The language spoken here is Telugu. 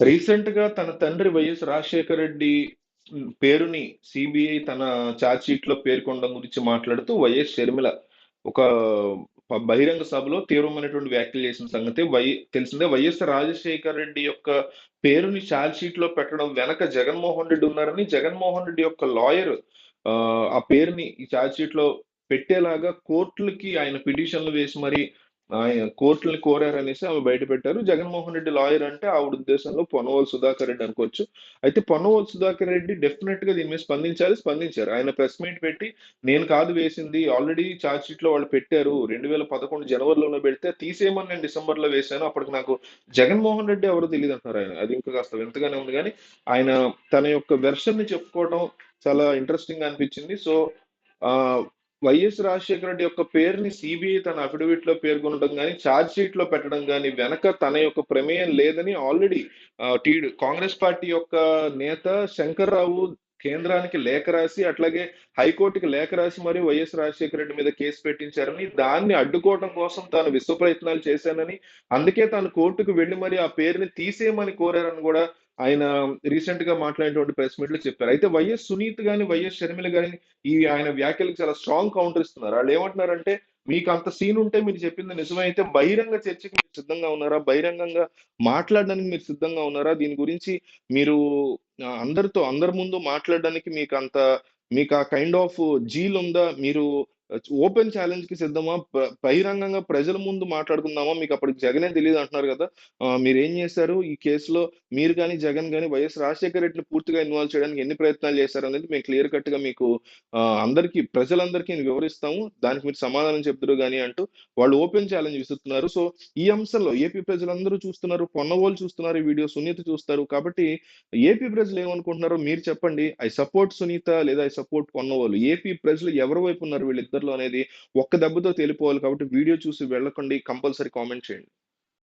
రీసెంట్గా తన తండ్రి వైఎస్ రాజశేఖర రెడ్డి పేరుని సిబిఐ తన ఛార్జ్ షీట్లో పేర్కొనడం గురించి మాట్లాడుతూ వైఎస్ షర్మిల ఒక బహిరంగ సభలో తీవ్రమైనటువంటి వ్యాఖ్యలు చేసిన సంగతి వై తెలిసిందే వైఎస్ రాజశేఖర రెడ్డి యొక్క పేరుని ఛార్జ్ షీట్లో పెట్టడం వెనక జగన్మోహన్ రెడ్డి ఉన్నారని జగన్మోహన్ రెడ్డి యొక్క లాయర్ ఆ పేరుని ఈ ఛార్జ్ షీట్లో పెట్టేలాగా కోర్టులకి ఆయన పిటిషన్లు వేసి మరి ఆయన కోర్టులను కోరారనేసి ఆమె బయట పెట్టారు. జగన్మోహన్ రెడ్డి లాయర్ అంటే ఆవిడ ఉద్దేశంలో పొన్నవోలు సుధాకర్ రెడ్డి అనుకోవచ్చు. అయితే పొన్నవోలు సుధాకర్ రెడ్డి డెఫినెట్గా దీని మీద స్పందించాలి స్పందించారు. ఆయన ప్రెస్ మీట్ పెట్టి నేను కాదు వేసింది ఆల్రెడీ ఛార్జ్ షీట్లో వాళ్ళు పెట్టారు రెండు వేల పదకొండు జనవరిలోనే పెడితే తీసేయమని నేను డిసెంబర్లో వేశాను. అప్పటికి నాకు జగన్మోహన్ రెడ్డి ఎవరో తెలియదు అంటున్నారు ఆయన. అది ఇంకా కాస్త వింతగానే ఉంది కానీ ఆయన తన యొక్క వెర్షన్ని చెప్పుకోవడం చాలా ఇంట్రెస్టింగ్గా అనిపించింది. సో వైఎస్ రాజశేఖర రెడ్డి యొక్క పేరుని సిబిఐ తన అఫిడవిట్లో పేర్కొనడం కానీ ఛార్జ్ షీట్లో పెట్టడం కానీ వెనక తన యొక్క ప్రమేయం లేదని ఆల్రెడీ టీడు కాంగ్రెస్ పార్టీ యొక్క నేత శంకర్రావు కేంద్రానికి లేఖ రాసి అట్లాగే హైకోర్టుకి లేఖ రాసి మరి వైఎస్ రాజశేఖర రెడ్డి మీద కేసు పెట్టించారని దాన్ని అడ్డుకోవడం కోసం తాను విశ్వ ప్రయత్నాలు చేశానని అందుకే తాను కోర్టుకు వెళ్ళి మరి ఆ పేరుని తీసేయమని కోరారని కూడా ఆయన రీసెంట్గా మాట్లాడినటువంటి ప్రెస్ మీట్లో చెప్పారు. అయితే వైఎస్ సునీత్ గాని వైఎస్ షర్మిల గాని ఈ ఆయన వ్యాఖ్యలకు చాలా స్ట్రాంగ్ కౌంటర్ ఇస్తున్నారు. వాళ్ళు ఏమంటున్నారంటే మీకు అంత సీన్ ఉంటే మీరు చెప్పింది నిజమైతే బహిరంగ చర్చకి మీరు సిద్ధంగా ఉన్నారా? బహిరంగంగా మాట్లాడడానికి మీరు సిద్ధంగా ఉన్నారా? దీని గురించి మీరు అందరితో అందరి ముందు మాట్లాడడానికి మీకు అంత మీకు ఆ కైండ్ ఆఫ్ జీల్ ఉందా మీరు ఓపెన్ ఛాలెంజ్కి సిద్ధమా? బహిరంగంగా ప్రజల ముందు మాట్లాడుకుందామా? మీకు అప్పటికి జగనే తెలియదు అంటున్నారు కదా. మీరు ఏం చేశారు? ఈ కేసులో మీరు కానీ జగన్ కానీ వైఎస్ రాజశేఖర రెడ్డిని పూర్తిగా ఇన్వాల్వ్ చేయడానికి ఎన్ని ప్రయత్నాలు చేశారు అనేది మేము క్లియర్ కట్గా మీకు అందరికీ ప్రజలందరికీ వివరిస్తాము. దానికి మీరు సమాధానం చెప్తారు కానీ అంటూ వాళ్ళు ఓపెన్ ఛాలెంజ్ విసురుతున్నారు. సో ఈ అంశంలో ఏపీ ప్రజలందరూ చూస్తున్నారు పొన్నవోలు చూస్తున్నారు ఈ వీడియో సునీత చూస్తారు. కాబట్టి ఏపీ ప్రజలు ఏమనుకుంటున్నారో మీరు చెప్పండి. ఐ సపోర్ట్ సునీత లేదా ఐ సపోర్ట్ పొన్నవోలు ఏపీ ప్రజలు ఎవరి వైపు ఉన్నారు వీళ్ళిద్దరిలో అనేది ఒక్క దెబ్బతో తెలిపోవాలి కాబట్టి వీడియో చూసి వెళ్ళకండి కంపల్సరీ కామెంట్ చేయండి.